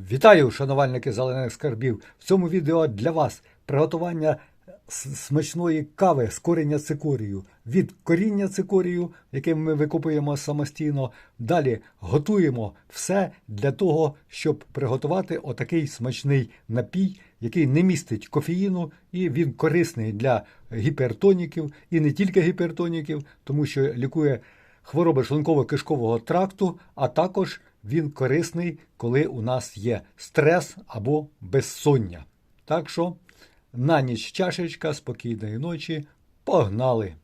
Вітаю, шанувальники зелених скарбів! В цьому відео для вас приготування смачної кави з коріння цикорію. Від коріння цикорію, яке ми викупуємо самостійно. Далі готуємо все для того, щоб приготувати отакий смачний напій, який не містить кофеїну, і він корисний для гіпертоніків, і не тільки гіпертоніків, тому що лікує хвороби шлунково-кишкового тракту, а також він корисний, коли у нас є стрес або безсоння. Так що на ніч чашечка, спокійної ночі, погнали!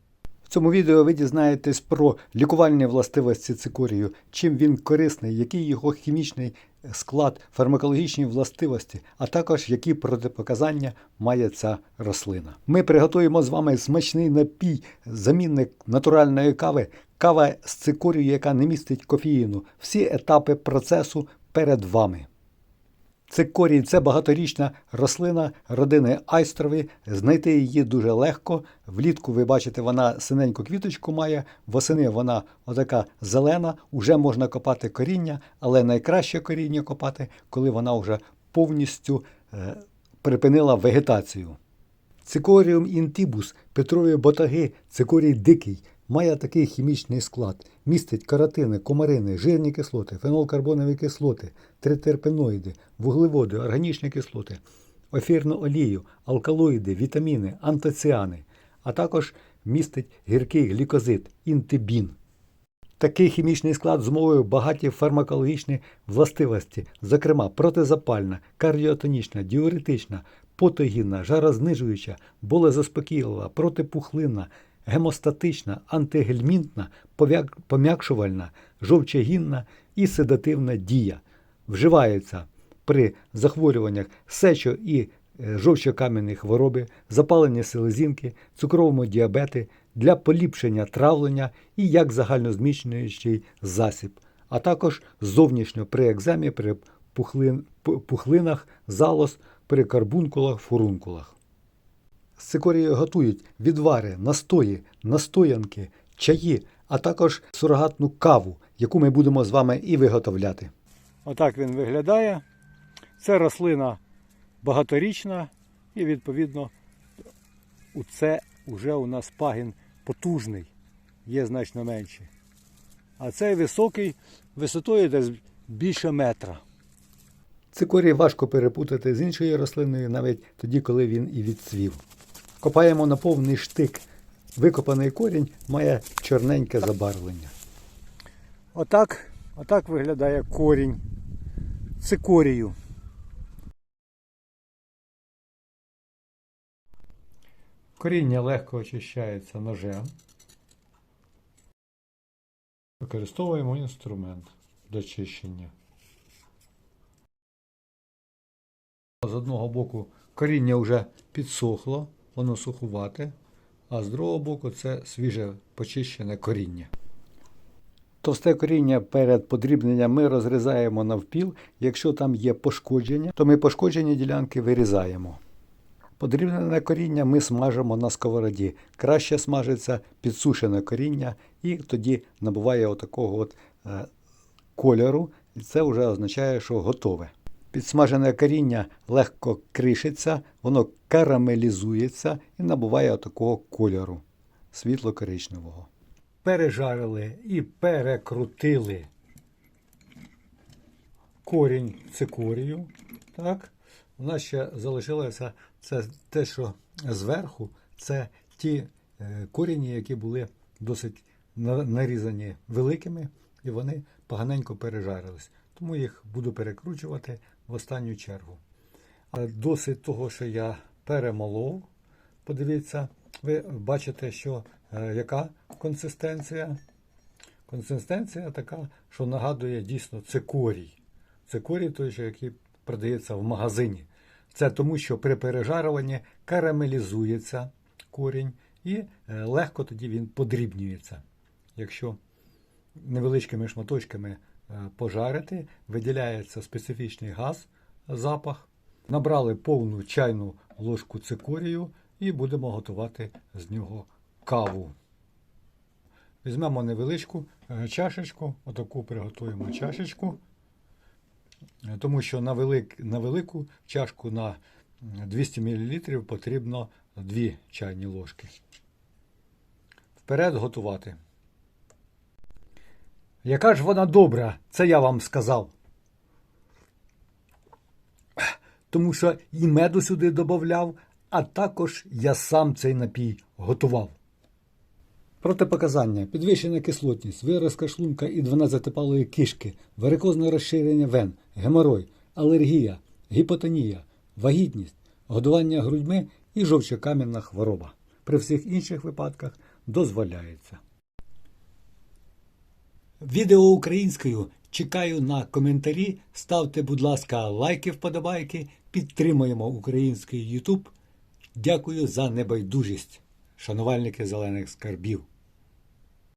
В цьому відео ви дізнаєтесь про лікувальні властивості цикорію, чим він корисний, який його хімічний склад, фармакологічні властивості, а також які протипоказання має ця рослина. Ми приготуємо з вами смачний напій, замінник натуральної кави, кава з цикорію, яка не містить кофеїну. Всі етапи процесу перед вами. Цикорій це багаторічна рослина родини айстрові. Знайти її дуже легко. Влітку ви бачите, вона синеньку квіточку має, восени вона отака зелена, уже можна копати коріння, але найкраще коріння копати, коли вона вже повністю е, припинила вегетацію. Цикоріум інтибус, петрові ботаги, цикорій дикий, має такий хімічний склад. Містить каротини, комарини, жирні кислоти, фенолкарбонові кислоти, тритерпеноїди, вуглеводи, органічні кислоти, ефірну олію, алкалоїди, вітаміни, антоціани, а також містить гіркий глікозид, інтибін. Такий хімічний склад зумовив багаті фармакологічні властивості, зокрема протизапальна, кардіотонічна, діуретична, потогінна, жарознижуюча, болезаспокійлива, протипухлинна, гемостатична, антигельмінтна, пом'якшувальна, жовчогінна і седативна дія. Вживається при захворюваннях сечо- і е, жовчокам'яної хвороби, запаленні селезінки, цукровому діабеті, для поліпшення травлення і як загальнозміщуючий засіб, а також зовнішньо при екземі, при пухлин, пухлинах, залоз, при карбункулах, фурункулах. З цикорію готують відвари, настої, настоянки, чаї, а також сурогатну каву, яку ми будемо з вами і виготовляти. Отак він виглядає. Це рослина багаторічна і, відповідно, у це вже у нас пагін потужний, є значно менший. А цей високий, висотою десь більше метра. Цикорій важко перепутати з іншою рослиною навіть тоді, коли він і відцвів. Копаємо на повний штик. Викопаний корінь має чорненьке забарвлення. Отак, отак виглядає корінь цикорію. Коріння легко очищається ножем. Використовуємо інструмент для чищення. З одного боку коріння вже підсохло, воно сухувате, а з другого боку це свіже почищене коріння. Товсте коріння перед подрібненням ми розрізаємо навпіл. Якщо там є пошкодження, то ми пошкоджені ділянки вирізаємо. Подрібнене коріння ми смажимо на сковороді. Краще смажиться підсушене коріння і тоді набуває отакого от, е, кольору, і це вже означає, що готове. Підсмажене коріння легко кришиться, воно карамелізується і набуває отакого кольору світло-коричневого. Пережарили і перекрутили корінь цикорію. Так? У нас ще залишилося це те, що зверху, це ті е, корінні, які були досить нарізані великими, і вони поганенько пережарились. Тому їх буду перекручувати в останню чергу. Але досить того, що я перемолов, подивіться, ви бачите, що е, яка консистенція. Консистенція така, що нагадує дійсно цикорій. Цикорій той, що який продається в магазині. Це тому, що при пережарюванні карамелізується корінь і е, легко тоді він подрібнюється. Якщо невеличкими шматочками пожарити, виділяється специфічний газ, запах. Набрали повну чайну ложку цикорію і будемо готувати з нього каву. Візьмемо невеличку е, чашечку, отаку приготуємо чашечку. Е, Тому що на, велик, на велику чашку на 200 мл потрібно 2 чайні ложки. Вперед готувати. Яка ж вона добра, це я вам сказав. Тому що і меду сюди додавав, а також я сам цей напій готував. Протипоказання, підвищена кислотність, виразка шлунка і 12-палої кишки, варикозне розширення вен, геморой, алергія, гіпотонія, вагітність, годування грудьми і жовчокам'яна хвороба. При всіх інших випадках дозволяється. Відео українською чекаю на коментарі. Ставте, будь ласка, лайки, вподобайки. Підтримуємо український YouTube. Дякую за небайдужість, шанувальники зелених скарбів.